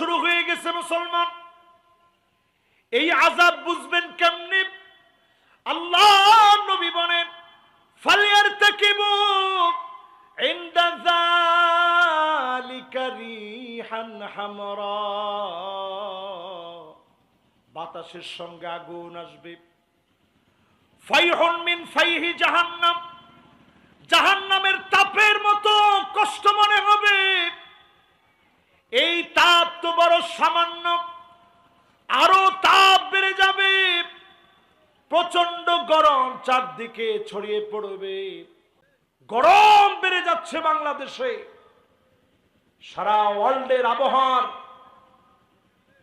শুরু হয়ে গেছে মুসলমান। এই আজাব বুঝবেন কেমনে? আল্লাহ নবী বলেন, ফালিয়ার হামরা। বাতাসের সঙ্গে আগুন আসবে। মিন ফাইহি জাহান্নাম। জাহান্নামের তাপের মতো কষ্ট মনে হবে এই তাপ তো বড় সামান্য আরও তাপ বেড়ে যাবে। প্রচণ্ড গরম চারদিকে ছড়িয়ে পড়বে। গরম বেড়ে যাচ্ছে বাংলাদেশে। সারা ওয়ার্ল্ডের আবহাওয়ার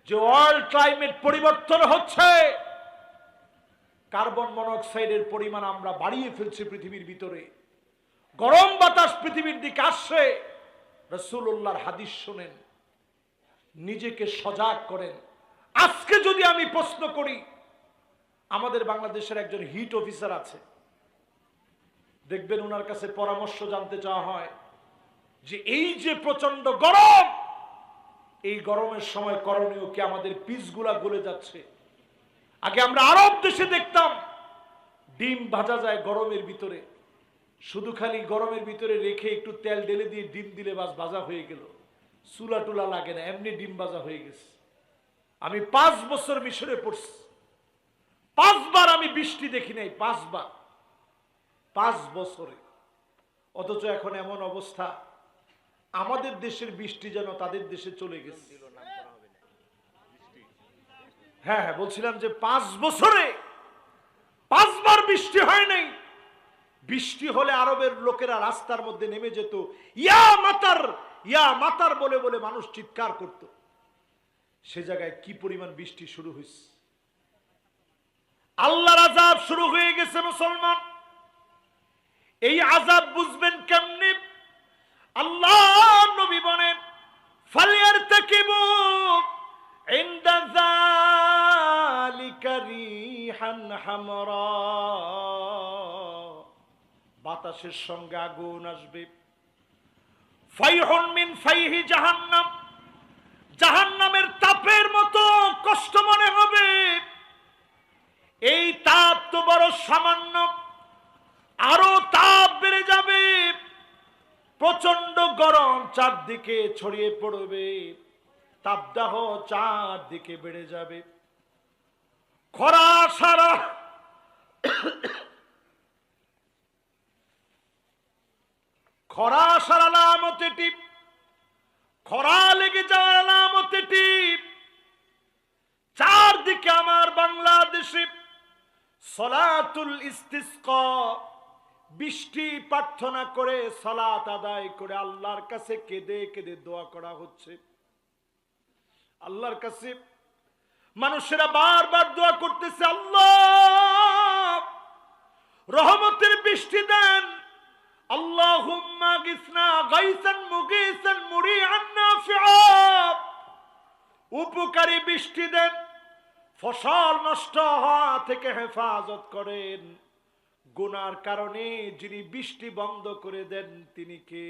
যে ওয়ার্ল্ড ক্লাইমেট পরিবর্তন হচ্ছে, কার্বন মনোক্সাইডের পরিমাণ আমরা বাড়িয়ে ফেলছি পৃথিবীর ভিতরে। গরম বাতাস পৃথিবীর দিকে আসছে। রসুল্লাহর হাদিস শোনেন। নিজেকে সজাগ করেন। আজকে যদি আমি প্রশ্ন করি, আমাদের বাংলাদেশের একজন হিট অফিসার আছে। দেখবেন ওনার কাছে পরামর্শ জানতে চাওয়া হয় যে এই যে প্রচণ্ড গরম, এই গরমের সময় করণীয় কি আমাদের পিসগুলা গলে যাচ্ছে? আগে আমরা আরব দেশে দেখতাম, ডিম ভাজা যায় গরমের ভিতরে। শুধু খালি গরমের ভিতরে রেখে একটু তেল ঢেলে দিয়ে ডিম দিলে বাস ভাজা হয়ে গেল। চুলা টুলা লাগে না, এমনি ডিম ভাজা হয়ে গেছে। আমি পাঁচ বছর মিশরে পড়ছি। পাঁচবার আমি বৃষ্টি দেখি নাই, পাঁচবার। পাঁচ বছরে। অথচ এখন এমন অবস্থা, আমাদের দেশের বৃষ্টি যেন তাদের দেশে চলে গেছে। হ্যাঁ হ্যাঁ বলছিলাম যে পাঁচ বছরে পাঁচবার বৃষ্টি হয় নাই। বৃষ্টি হলে আরবের লোকেরা রাস্তার মধ্যে নেমে যেত, ইয়া মাতার ইয়া মাতার বলে বলে মানুষ চিৎকার করত। সে জায়গায় কি পরিমাণ বৃষ্টি শুরু হয়েছে আল্লাহর আজাব শুরু হয়ে গেছে মুসলমান। এই আজাব বুঝবেন কেমনে? আল্লাহ নবী বলেন, ফালিয়ার তাকিবু হামরা। বাতাসের সঙ্গে আগুন আসবে। ফাইহুন মিন ফাইহি জাহান্নাম। জাহান্নামের তাপের মতো কষ্ট মনে হবে। এই তাপ সামান্য। আরও তাপ বেড়ে যাবে। প্রচণ্ড গরম চারদিকে ছড়িয়ে পড়বে। তাপদাহ চারদিকে বেড়ে যাবে। খরা সারা খরা আসার আলামত এটি খরা লেগে যাওয়ার আলামত এটি চারদিকে আমার বাংলাদেশে সলাতুল ইস্তিসকা, বৃষ্টি প্রার্থনা করে সালাত আদায় করে আল্লাহর কাছে কেঁদে কেঁদে দোয়া করা হচ্ছে। আল্লাহর কাছে মানুষেরা বারবার দোয়া করতেছে, আল্লাহ, রহমতের বৃষ্টি দেন আল্লাহুম্মা গিসনা গাইসান মুগিসান মুরিআন নাফিআ। উপকারী বৃষ্টি দেন, ফসল নষ্ট হওয়া থেকে হেফাজত করেন। গুনার কারণে যিনি বৃষ্টি বন্ধ করে দেন, তিনি কে?